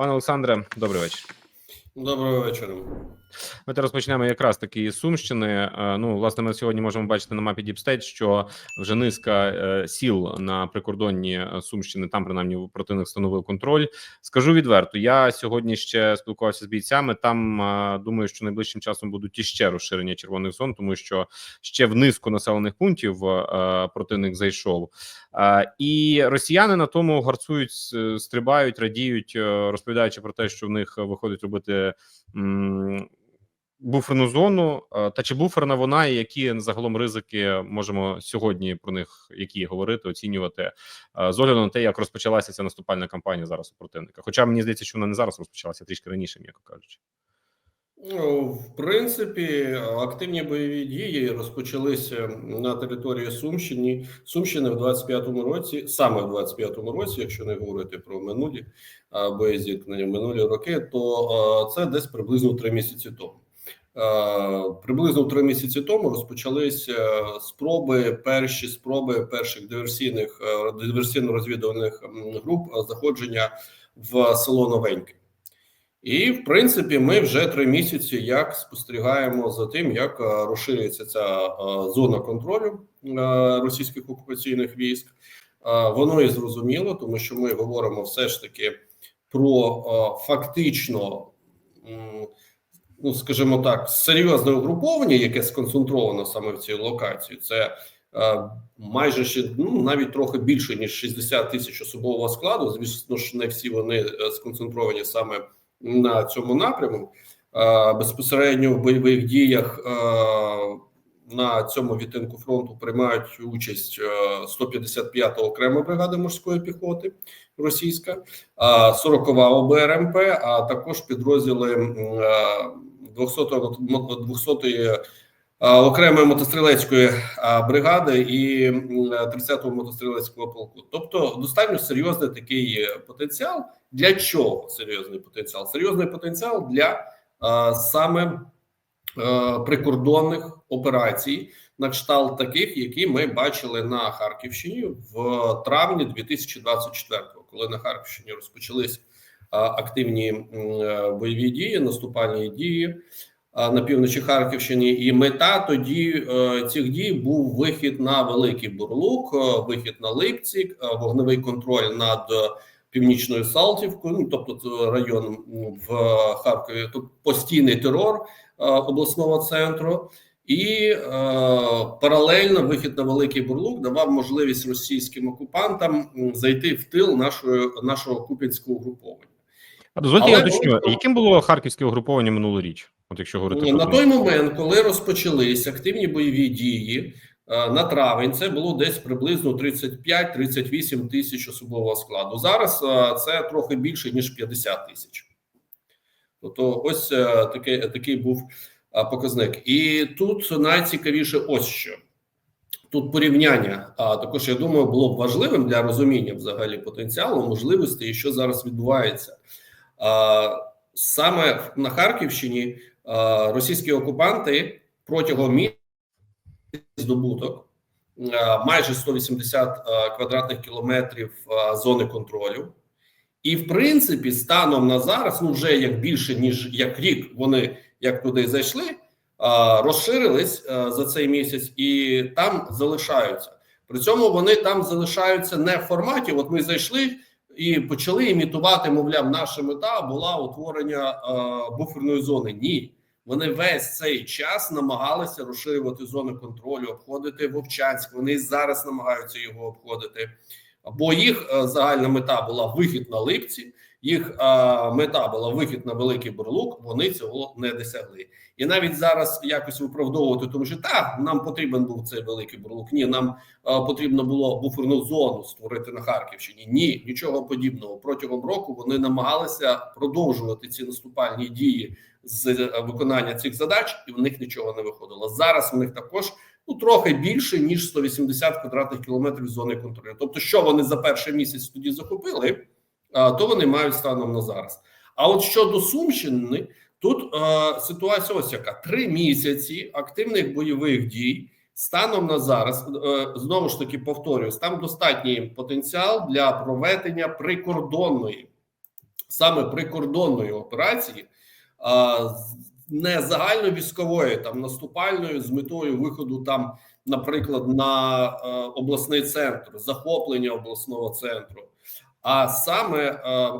Пане Олександре, добрий вечір. Доброго вечора. Ми та розпочнемо якраз таки із Сумщини. Е, Ну, власне, ми сьогодні можемо бачити на мапі Діпстейт, що вже низка е, сіл на прикордонні е, Сумщини там принаймні противник встановив контроль. Скажу відверто, я сьогодні ще спілкувався з бійцями. Там думаю, що найближчим часом будуть іще розширення червоних зон, тому що ще в низку населених пунктів противник зайшов. І росіяни на тому гарцують, стрибають, радіють, е, розповідаючи про те, що в них виходить робити. буферну зону. Та чи буферна вона, і які загалом ризики можемо сьогодні про них які говорити, оцінювати з огляду на те, як розпочалася ця наступальна кампанія зараз у противника? Хоча мені здається, що вона не зараз розпочалася, трішки раніше, м'яко кажучи. Ну, в принципі, активні бойові дії розпочалися на території Сумщини, Сумщини в 25-му році, саме в 25-му році, якщо не говорити про минулі боєзіткнення, минулі роки, то це десь приблизно три місяці тому. Приблизно три місяці тому розпочалися спроби, перші спроби перших диверсійних диверсійно-розвідувальних груп заходження в село Новеньке. І в принципі, ми вже три місяці як спостерігаємо за тим, як е, розширюється ця е, зона контролю е, російських окупаційних військ. Воно і зрозуміло, тому що ми говоримо все ж таки про фактично, ну скажімо так, серйозне угруповання, яке сконцентровано саме в цій локації. Це майже ще ну навіть трохи більше ніж 60 тисяч особового складу. Звісно ж, не всі вони сконцентровані саме на цьому напрямку. Е, Безпосередньо в бойових діях на цьому відтинку фронту приймають участь е, 155 окрема бригада морської піхоти російська, е, 40-ва ОБРМП, а також підрозділи м, е, 200-ї 200-ї е, окремої мотострілецької бригади і м, 30-го мотострілецького полку. Тобто достатньо серйозний такий потенціал. Для чого серйозний потенціал? Серйозний потенціал для саме прикордонних операцій, на кшталт таких, які ми бачили на Харківщині в травні 2024-го, коли на Харківщині розпочались активні е, бойові дії, наступальні дії на півночі Харківщини. І мета тоді е, цих дій був вихід на Великий Бурлук, е, вихід на Липці, е, вогневий контроль над е, північною Салтівкою, ну тобто район в Харкові, тут постійний терор е, обласного центру. І е, паралельно вихід на великий бурлук давав можливість російським окупантам зайти в тил нашої нашого купінського угруповання. А дозвольте, Але я уточню, яким було харківське угруповання минулоріч? От якщо говорити Ні, про на той момент, коли розпочались активні бойові дії е, на травень, це було десь приблизно 35-38 тисяч особового складу. Зараз е, це трохи більше ніж 50 тисяч. Тобто, ось е, такий, такий був показник. І тут найцікавіше, ось що. Тут порівняння, а також я думаю, було б важливим для розуміння взагалі потенціалу, можливостей, що зараз відбувається. А, Саме на Харківщині російські окупанти протягом місяця здобуток майже 180 а, квадратних кілометрів зони контролю. І в принципі, станом на зараз, ну вже як більше ніж як рік, вони як туди зайшли, розширились за цей місяць і там залишаються. При цьому вони там залишаються не в форматі. От ми зайшли і почали імітувати, мовляв, наша мета була утворення е, буферної зони. Ні, вони весь цей час намагалися розширювати зони контролю, обходити Вовчанськ. Вони зараз намагаються його обходити. Бо їх е, загальна мета була вихід на липці, їх е, мета була вихід на великий бурлук. Вони цього не досягли. І навіть зараз якось виправдовувати, тому що так, нам потрібен був цей великий бурлук. Ні, нам е, потрібно було буферну зону створити на Харківщині. Ні, нічого подібного. Протягом року вони намагалися продовжувати ці наступальні дії з е, виконання цих задач, і в них нічого не виходило. Зараз в них також ну трохи більше ніж 180 квадратних кілометрів зони контролю. Тобто, що вони за перший місяць тоді захопили, а, то вони мають станом на зараз. А от щодо Сумщини, тут е, ситуація ось яка: три місяці активних бойових дій. Станом на зараз е, знову ж таки повторюсь, там достатній потенціал для проведення прикордонної саме прикордонної операції, з- не загальновійськової, там наступальної з метою виходу там, наприклад, на е, обласний центр, захоплення обласного центру, а саме е,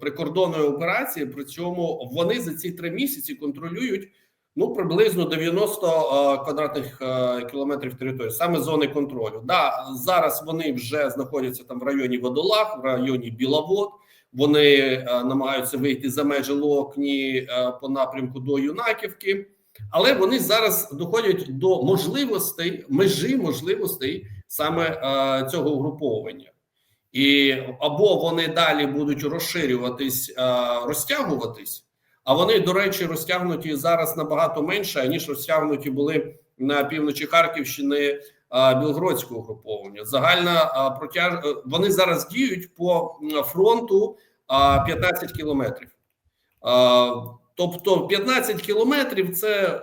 прикордонної операції. При цьому вони за ці три місяці контролюють ну приблизно 90 е, квадратних е, кілометрів території, саме зони контролю. Да, зараз вони вже знаходяться там в районі Водолаг, в районі Біловод. Вони е, намагаються вийти за межі Локні е, по напрямку до Юнаківки, але вони зараз доходять до можливостей, межі можливостей саме е, цього угруповання. І або вони далі будуть розширюватись, е, розтягуватись, а вони, до речі, розтягнуті зараз набагато менше, ніж розтягнуті були на півночі Харківщини Білгородського угруповання. Загальна протяж... е, вони зараз діють по фронту 15 кілометрів. Тобто 15 кілометрів це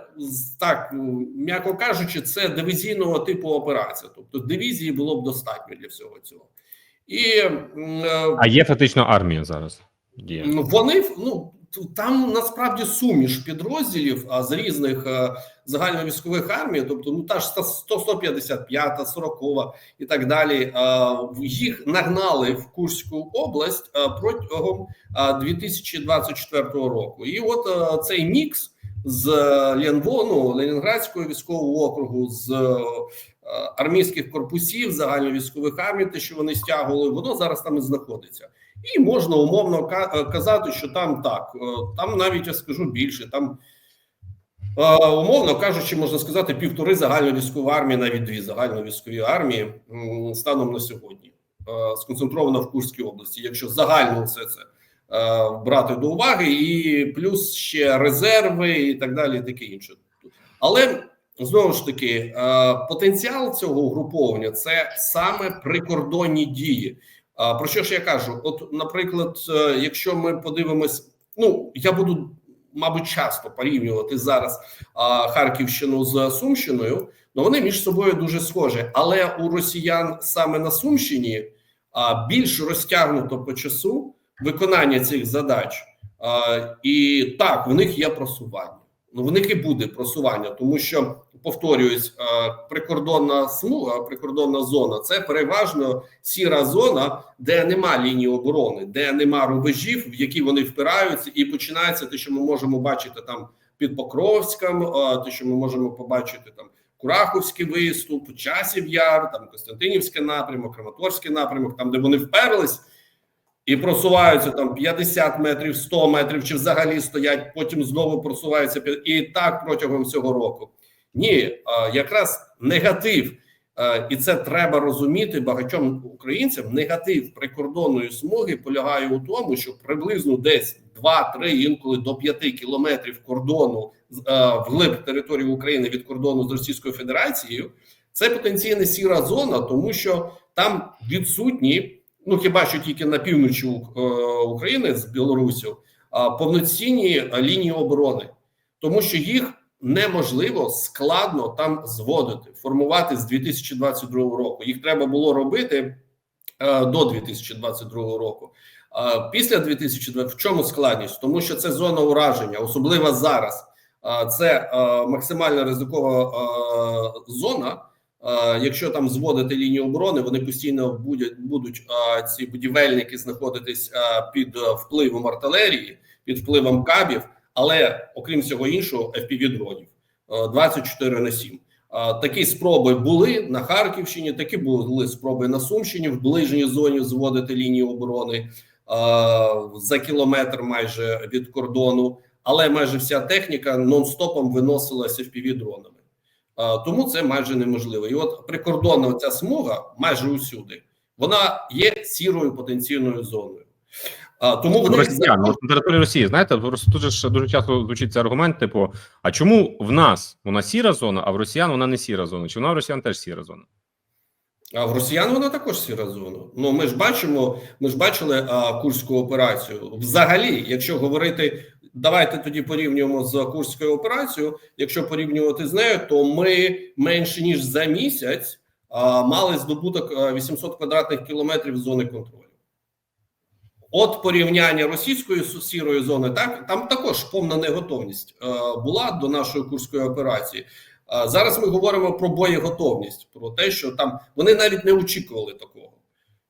так, м'яко кажучи, це дивізійного типу операція. Тобто дивізії було б достатньо для всього цього. І е, А є фактично армія зараз. Є. Ну, Вони ну там насправді суміш підрозділів а, з різних е, загальновійськових армій, тобто ну та ж 100, 155, 40 і так далі. е, в- їх нагнали в Курську область е, протягом е, 2024 року. І от е, цей мікс з Ленво, ну, Ленінградського військового округу, з е, армійських корпусів, загальновійськових армій, те, що вони стягували, воно зараз там і знаходиться. І можна умовно е, казати, що там так, е, там навіть я скажу більше. Там умовно кажучи, можна сказати, півтори загальновійськові армії, навіть дві загальновійськові армії станом на сьогодні сконцентровано в Курській області. Якщо загально це е, брати до уваги, і плюс ще резерви, і так далі, і таке інше. Але знову ж таки, е, потенціал цього угруповання це саме прикордонні дії. Про що ж я кажу? От, наприклад, е, якщо ми подивимось, ну я буду, мабуть, часто порівнювати зараз а, Харківщину з Сумщиною, ну вони між собою дуже схожі. Але у росіян саме на Сумщині а, більш розтягнуто по часу виконання цих задач, і так в них є просування. Ну, в них і буде просування, тому що повторююсь, прикордонна смуга, прикордонна зона це переважно сіра зона, де нема лінії оборони, де нема рубежів, в які вони впираються, і починається те, що ми можемо бачити там під Покровськом, те, що ми можемо побачити там. Кураховський виступ, Часів Яр, там Костянтинівський напрямок, Краматорський напрямок, там де вони вперлись і просуваються там 50 метрів, 100 метрів, чи взагалі стоять, потім знову просуваються і так протягом всього року. Ні, якраз негатив, е, і це треба розуміти багатьом українцям. Негатив прикордонної смуги полягає у тому, що приблизно десь 2-3, інколи до 5 кілометрів кордону е, вглиб території України від кордону з Російською Федерацією. Це потенційна сіра зона, тому що там відсутні. Ну хіба що тільки на півночі е, України з Білорусю повноцінні лінії оборони, тому що їх неможливо складно там зводити, формувати з 2022 року. Їх треба було робити е, до 2022 року. Після 2020 в чому складність? Тому що це зона ураження, особливо зараз. Це е, максимально ризикова зона. Якщо там зводити лінію оборони, вони постійно будуть будуть ці будівельники знаходитись під е, впливом артилерії, під впливом кабів, але окрім всього іншого, fpv дронів е, 24 на 7. Е, Такі спроби були на Харківщині, такі були спроби на Сумщині в ближній зоні зводити лінію оборони за кілометр майже від кордону, але майже вся техніка нон-стопом виносилася fpv дронами. А, Тому це майже неможливо. І от прикордонна ця смуга майже усюди, вона є сірою потенційною зоною. А, Тому вони Росіян, на території Росії, знаєте, просто дуже ж дуже часто звучить цей аргумент, типу: а чому в нас вона сіра зона, а в росіян вона не сіра зона? Чи вона в росіян теж сіра зона? А в росіян вона також сіра зона. Ну ми ж бачимо, ми ж бачили а, курську операцію. Взагалі, якщо говорити, давайте тоді порівнюємо з курською операцією. Якщо порівнювати з нею, то ми менше ніж за місяць мали здобуток 800 квадратних кілометрів зони контролю. От порівняння російської сірої зони, так там також повна неготовність була до нашої курської операції. Зараз ми говоримо про боєготовність, про те, що там вони навіть не очікували такого,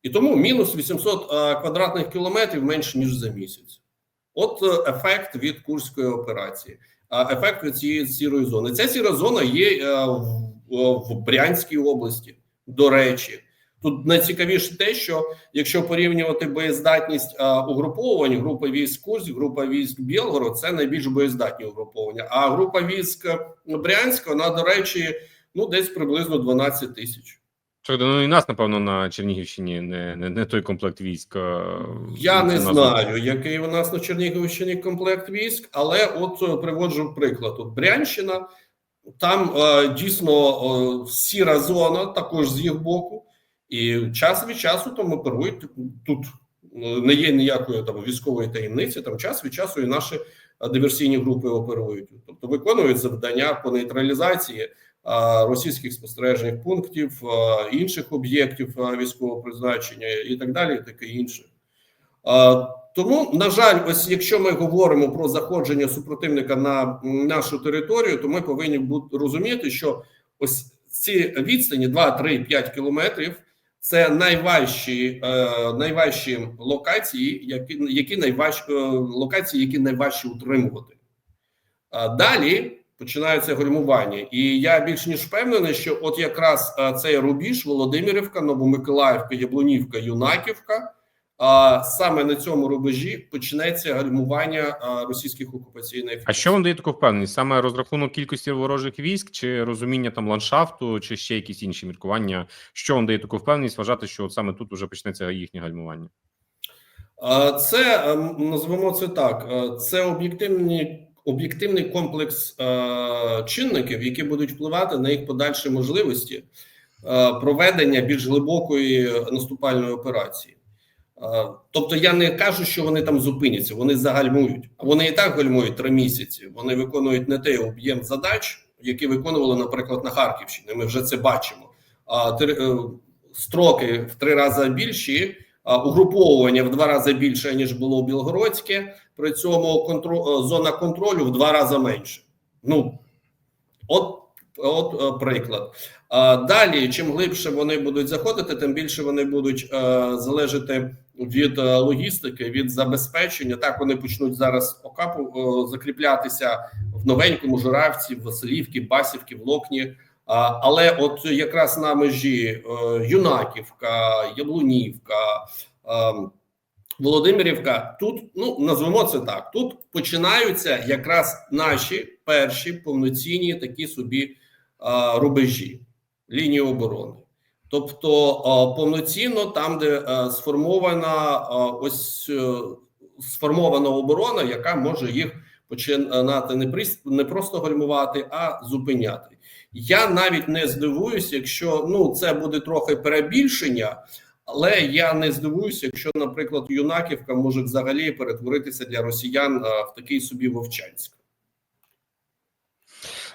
і тому мінус 800 е, квадратних кілометрів менше ніж за місяць. От е, ефект від курської операції, ефект від цієї сірої зони. Ця сіра зона є е, в, в Брянській області. До речі, тут найцікавіше те, що якщо порівнювати боєздатність угруповувань, група військ Курськ, група військ Білгород, це найбільш боєздатні угруповання. А група військ Брянська, вона, до речі, ну десь приблизно 12 тисяч. Слухайте, ну і нас, напевно, на Чернігівщині не, не, не той комплект військ. Я не знаю, який у нас на Чернігівщині комплект військ, але от е, приводжу приклад. От Брянщина, там е, дійсно е, сіра зона, також з їх боку, і час від часу там оперують тут. е, Не є ніякої там військової таємниці. Там час від часу і наші диверсійні групи оперують, тобто виконують завдання по нейтралізації російських спостережних пунктів, інших об'єктів військового призначення і так далі, і таке інше. Тому, на жаль, ось якщо ми говоримо про заходження супротивника на нашу територію, то ми повинні бути розуміти, що ось ці відстані 2, 3, 5 кілометрів це найважчі, е, найважчі локації, які, які найваж, е, локації, які найважчі утримувати. Далі починається гальмування, і я більш ніж впевнений, що от якраз е, цей рубіж Володимирівка, Новомиколаївка, Яблунівка, Юнаківка. А саме на цьому рубежі почнеться гальмування російських окупаційних А що вам дає таку впевненість? Саме розрахунок кількості ворожих військ, чи розуміння там ландшафту, чи ще якісь інші міркування? Що вам дає таку впевненість вважати, що от саме тут вже почнеться їхнє гальмування? Це ем, назвемо це так: е, це об'єктивні. Об'єктивний комплекс е, чинників, які будуть впливати на їх подальші можливості е, проведення більш глибокої наступальної операції. Е, тобто, я не кажу, що вони там зупиняться, вони загальмують. Вони і так гальмують три місяці. Вони виконують не той об'єм задач, які виконували, наприклад, на Харківщині. Ми вже це бачимо. А е, строки в три рази більші. Угруповування в два рази більше ніж було Білгородське. При цьому контро... зона контролю в два рази менше. Ну от, от е, приклад. Далі, чим глибше вони будуть заходити, тим більше вони будуть е, залежати від е, логістики, від забезпечення. Так вони почнуть зараз окапу е, закріплятися в новенькому журавці, в Василівці, Басівці, в Локні. Але от якраз на межі е, Юнаківка, Яблунівка, е, Володимирівка, тут ну назвемо це так. Тут починаються якраз наші перші повноцінні такі собі е, рубежі лінії оборони. Тобто е, повноцінно там, де е, сформована е, ось е, сформована оборона, яка може їх починати не прис- не просто гальмувати, а зупиняти. Я навіть не здивуюся, якщо ну це буде трохи перебільшення, але я не здивуюся, якщо, наприклад, Юнаківка може взагалі перетворитися для росіян в такий собі Вовчанськ.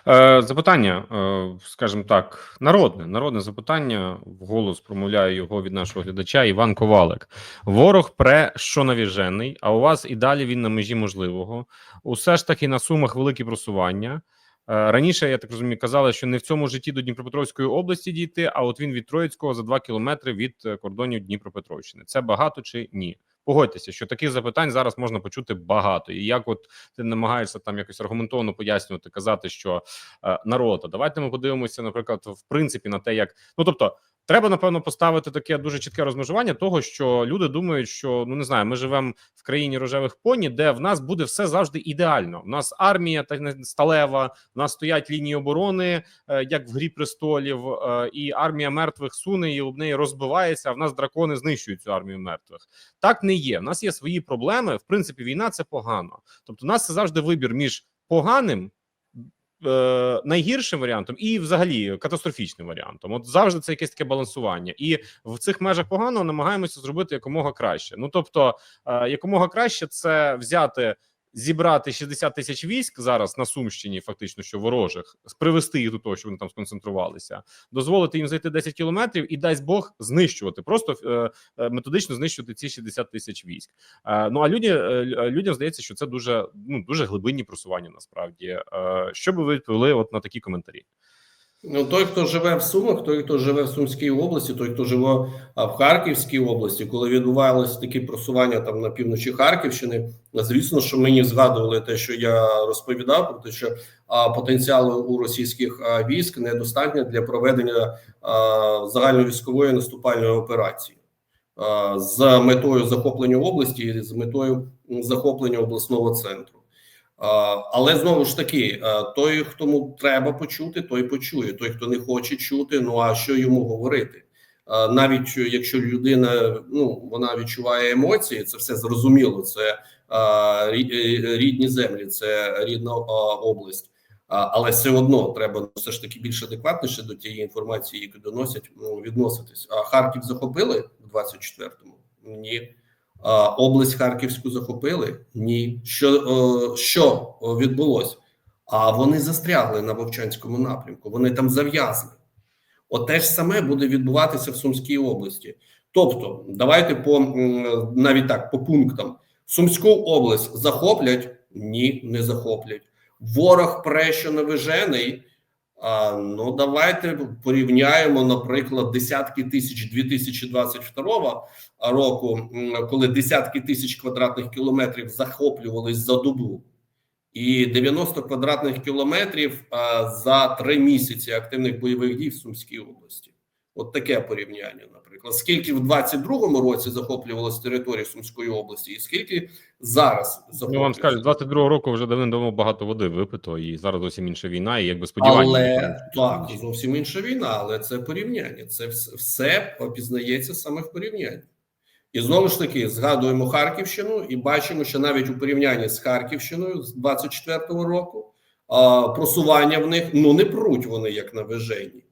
Е, запитання, е, скажімо так, народне, народне запитання. Вголос промовляє його від нашого глядача Іван Ковалик. Ворог пре, що навіжений, а у вас і далі він на межі можливого. Усе ж таки на сумах великі просування. Е, Раніше я так розумію, казали, що не в цьому житті до Дніпропетровської області дійти, а от він від Троїцького за 2 кілометри від е, кордонів Дніпропетровщини. Це багато чи ні? Погодьтеся, що таких запитань зараз можна почути багато, і як от ти намагаєшся там якось аргументовано пояснювати, казати, що е, народ, давайте ми подивимося, наприклад, в принципі, на те, як ну тобто. Треба напевно поставити таке дуже чітке розмежування того, що люди думають, що ну не знаю, ми живемо в країні рожевих поні, де в нас буде все завжди ідеально. В нас армія та сталева, в нас стоять лінії оборони, е, як в грі престолів, е, і армія мертвих суне і об неї розбивається. А в нас дракони знищують цю армію мертвих. Так не є. В нас є свої проблеми. В принципі, війна це погано. Тобто, у нас це завжди вибір між поганим. Е, Найгіршим варіантом і, взагалі, катастрофічним варіантом. От завжди це якесь таке балансування, і в цих межах поганого намагаємося зробити якомога краще. Ну тобто, е, якомога краще це взяти зібрати 60 тисяч військ зараз на Сумщині, фактично що ворожих, привести їх до того, що вони там сконцентрувалися, дозволити їм зайти 10 кілометрів і дасть Бог знищувати, просто е, е, методично знищувати ці 60 тисяч військ. Е, ну а люди, е, людям здається, що це дуже ну дуже глибинні просування. Насправді, е, що би ви відповіли от на такі коментарі? Ну, той, хто живе в Сумах, той, хто живе в Сумській області, той, хто живе в Харківській області, коли відбувалися такі просування там на півночі Харківщини, звісно, що мені згадували те, що я розповідав, про те, що а, потенціалу у російських а, військ недостатньо для проведення а, загальновійськової наступальної операції а, з метою захоплення області і з метою захоплення обласного центру. Але знову ж таки, той, хто треба почути, той почує. Той, хто не хоче чути, ну а що йому говорити? Навіть якщо людина ну вона відчуває емоції, це все зрозуміло. Це рідні землі, це рідна область. Але все одно треба все ж таки більш адекватніше до тієї інформації, яку доносять, ну, відноситись. А Харків захопили в 24-му? Ні. Область Харківську захопили? Ні. Що, е, що відбулося? А вони застрягли на Вовчанському напрямку. Вони там зав'язли. От те ж саме буде відбуватися в Сумській області. Тобто, давайте по навіть так по пунктам: Сумську область захоплять? Ні, не захоплять. Ворог пре, що навижений. Ну давайте порівняємо, наприклад, десятки тисяч 2022 року, коли десятки тисяч квадратних кілометрів захоплювались за добу, і 90 квадратних кілометрів за три місяці активних бойових дій в Сумській області. От таке порівняння, наприклад. Скільки в 22-му році захоплювалось території Сумської області, і скільки зараз Ну вам захоплюється? скажуть, 22-го року вже давним-давно багато води випито, і зараз зовсім інша війна, і якби сподівання. Але так, зовсім інша війна, але це порівняння. Це все пізнається саме в порівнянні. І знову ж таки згадуємо Харківщину і бачимо, що навіть у порівнянні з Харківщиною з 24-го року а, просування в них ну не пруть вони як на виженні.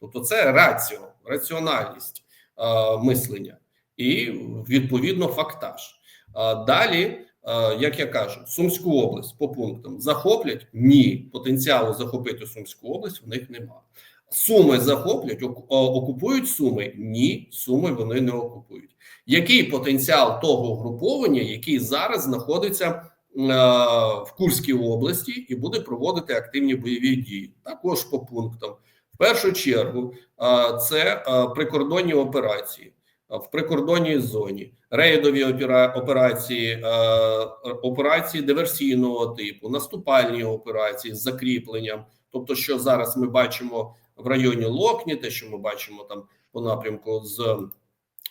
Тобто це раціо, раціональність а, мислення і відповідно фактаж. Далі, як я кажу, Сумську область по пунктам захоплять? Ні, потенціалу захопити Сумську область в них немає. Суми захоплять, окупують суми? Ні, суми вони не окупують. Який потенціал того груповання, який зараз знаходиться е, в Курській області і буде проводити активні бойові дії? Також по пунктам. В першу чергу, це прикордонні операції в прикордонній зоні, рейдові операції, операції диверсійного типу, наступальні операції з закріпленням. Тобто, що зараз ми бачимо в районі Локні, те, що ми бачимо там по напрямку з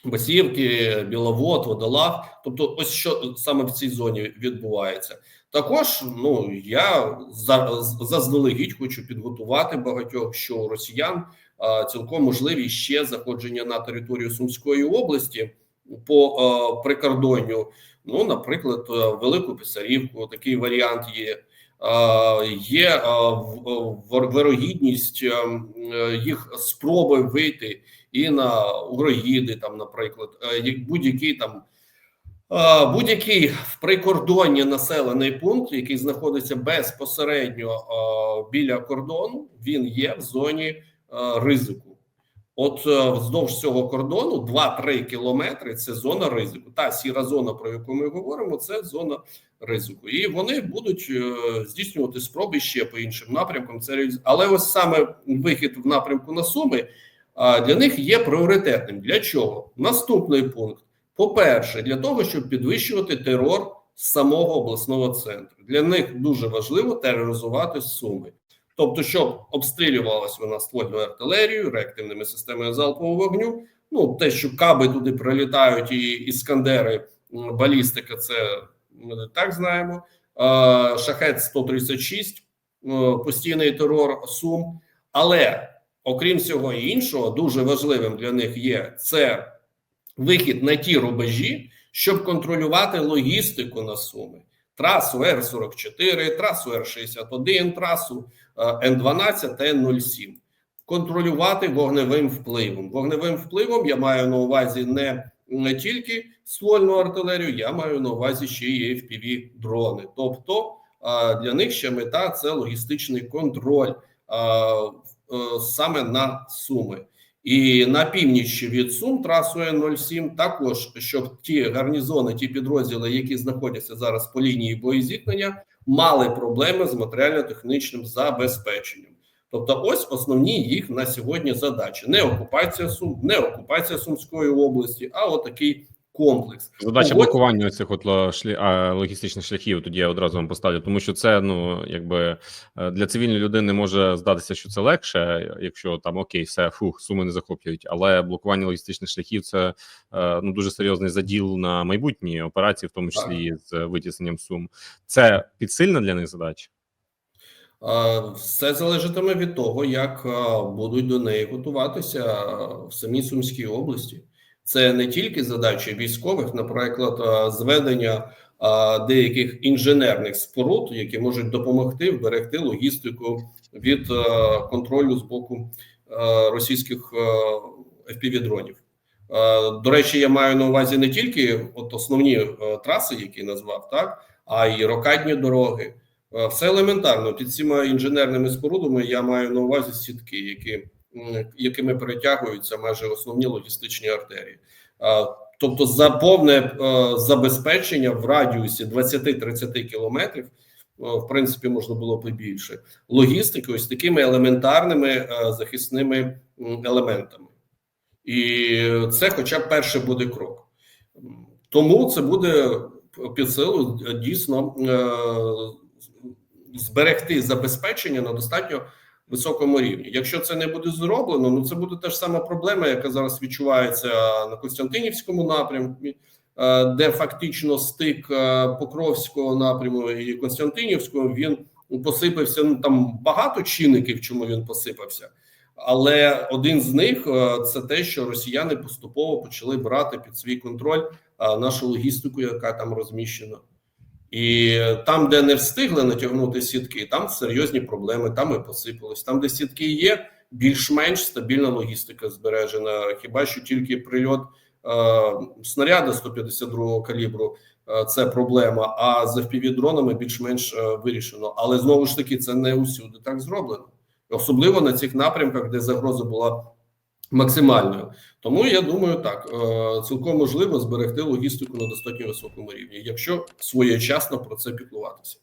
Басівки, Біловод, Водолав. Тобто, ось що саме в цій зоні відбувається. Також ну я за- заздалегідь хочу підготувати багатьох, що у росіян цілком можливі ще заходження на територію Сумської області по прикордонню. Ну, наприклад, Велику Писарівку, такий варіант є. Є вирогідність м, е, їх спроби вийти і на Угроїди, там, наприклад, е, як будь-який там е, будь-який в прикордонні населений пункт, який знаходиться безпосередньо біля кордону, він є в зоні ризику. От е, вздовж цього кордону 2-3 кілометри це зона ризику. Та сіра зона, про яку ми говоримо, це зона ризику, і вони будуть е, здійснювати спроби ще по іншим напрямкам. Це але ось саме вихід в напрямку на суми для них є пріоритетним. Для чого? Наступний пункт: по-перше, для того, щоб підвищувати терор з самого обласного центру. Для них дуже важливо тероризувати суми. Тобто, щоб обстрілювалась вона ствольною артилерією, реактивними системами залпового вогню. Ну, те, що каби туди прилітають, і іскандери, балістика, це ми так знаємо. Шахет 136 е, постійний терор Сум. Але окрім всього іншого, дуже важливим для них є це вихід на ті рубежі, щоб контролювати логістику на суми. Трасу Р-44, трасу Р-61, трасу е, Н-12 та Н-07. Контролювати вогневим впливом. Вогневим впливом я маю на увазі не не тільки ствольну артилерію, я маю на увазі ще й fpv дрони. Тобто для них ще мета це логістичний контроль е, саме на Суми. І на північ від Сум трасою 07 також, щоб ті гарнізони, ті підрозділи, які знаходяться зараз по лінії боєзіткнення, мали проблеми з матеріально-технічним забезпеченням. Тобто, ось основні їх на сьогодні задачі: не окупація Сум, не окупація Сумської області, а отакий комплекс. Задача Ось- блокування цих от шлі... а, логістичних шляхів. Тоді я одразу вам поставлю, тому що це ну якби е, для цивільної людини може здатися, що це легше, якщо там окей, все фух, суми не захоплюють. Але блокування логістичних шляхів це е, ну дуже серйозний заділ на майбутні операції, в тому числі і з витісненням сум. Це підсильна для них задача. Все залежатиме від того, як будуть до неї готуватися в самій Сумській області. Це не тільки задачі військових, наприклад, зведення деяких інженерних споруд, які можуть допомогти вберегти логістику від контролю з боку російських FPV-дронів. До речі, я маю на увазі не тільки от основні е, траси, які назвав, так а й рокадні дороги. Е, Все елементарно під цими інженерними спорудами я маю на увазі сітки, які якими перетягуються майже основні логістичні артерії. Тобто, за повне е, забезпечення в радіусі 20-30 кілометрів, е, в принципі, можна було б і більше логістики, ось такими елементарними е, захисними елементами. І це, хоча б перший буде крок. Тому це буде під силу дійсно зберегти забезпечення на достатньо високому рівні. Якщо це не буде зроблено, ну це буде та ж сама проблема, яка зараз відчувається на Костянтинівському напрямку, е, де фактично стик е, Покровського напряму і Константинівського він посипався. Ну там багато чинників, чому він посипався. Але один з них е, це те, що росіяни поступово почали брати під свій контроль нашу логістику, яка там розміщена. І там, де не встигли натягнути сітки, там серйозні проблеми, там і посипались. Там, де сітки є, більш-менш стабільна логістика збережена. Хіба що тільки прильот е, снаряда 152 калібру е, це проблема. А з FPV-дронами більш-менш е, вирішено. Але знову ж таки, це не усюди так зроблено, особливо на цих напрямках, де загроза була максимальною. Тому я думаю, так е, цілком можливо зберегти логістику на достатньо високому рівні, якщо своєчасно про це піклуватися.